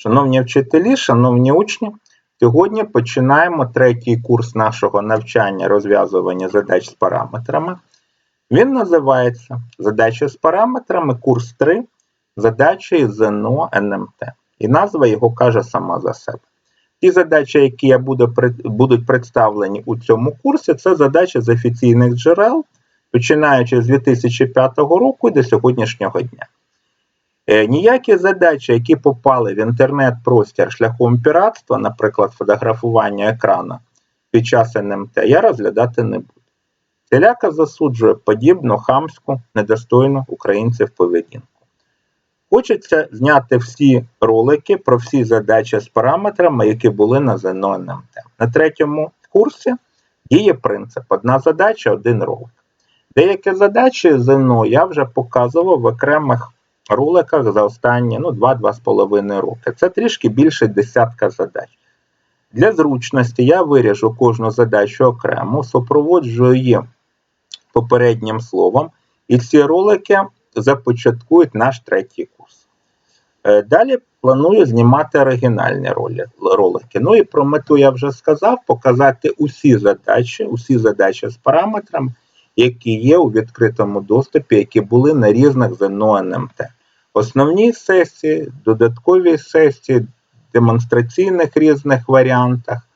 Шановні вчителі, шановні учні, сьогодні починаємо третій курс нашого навчання розв'язування задач з параметрами. Він називається Задачі з параметрами, курс 3, задачі ЗНО НМТ. І назва його каже сама за себе. Ті задачі, які я буду, будуть представлені у цьому курсі, це задачі з офіційних джерел, починаючи з 2005 року до сьогоднішнього дня. Е, Ніякі задачі, які попали в інтернет-простір шляхом піратства, наприклад, фотографування екрану під час НМТ, я розглядати не буду. Теляка засуджує подібну хамську, недостойну українців поведінку. Хочеться зняти всі ролики про всі задачі з параметрами, які були на ЗНО НМТ. На третьому курсі діє принцип: одна задача, один ролик. Деякі задачі ЗНО я вже показував в окремих роликах за останні ну, 2-2,5 роки. Це трішки більше десятка задач. Для зручності я виріжу кожну задачу окремо, супроводжую її попереднім словом, і ці ролики започаткують наш третій курс. Е, Далі планую знімати оригінальні ролики. Ну і про мету я вже сказав: показати усі задачі, усі задачі з параметрами, які є у відкритому доступі, які були на різних ЗНО НМТ. Основні сесії, додаткові сесії, демонстраційних різних варіантах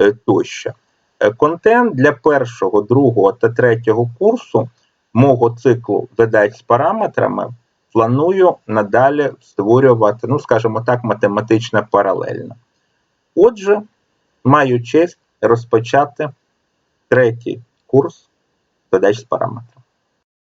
е, тощо. Е, Контент для першого, другого та третього курсу мого циклу задач з параметрами планую надалі створювати, ну, скажімо так, математично паралельно. Отже, маю честь розпочати третій курс задач з параметрами.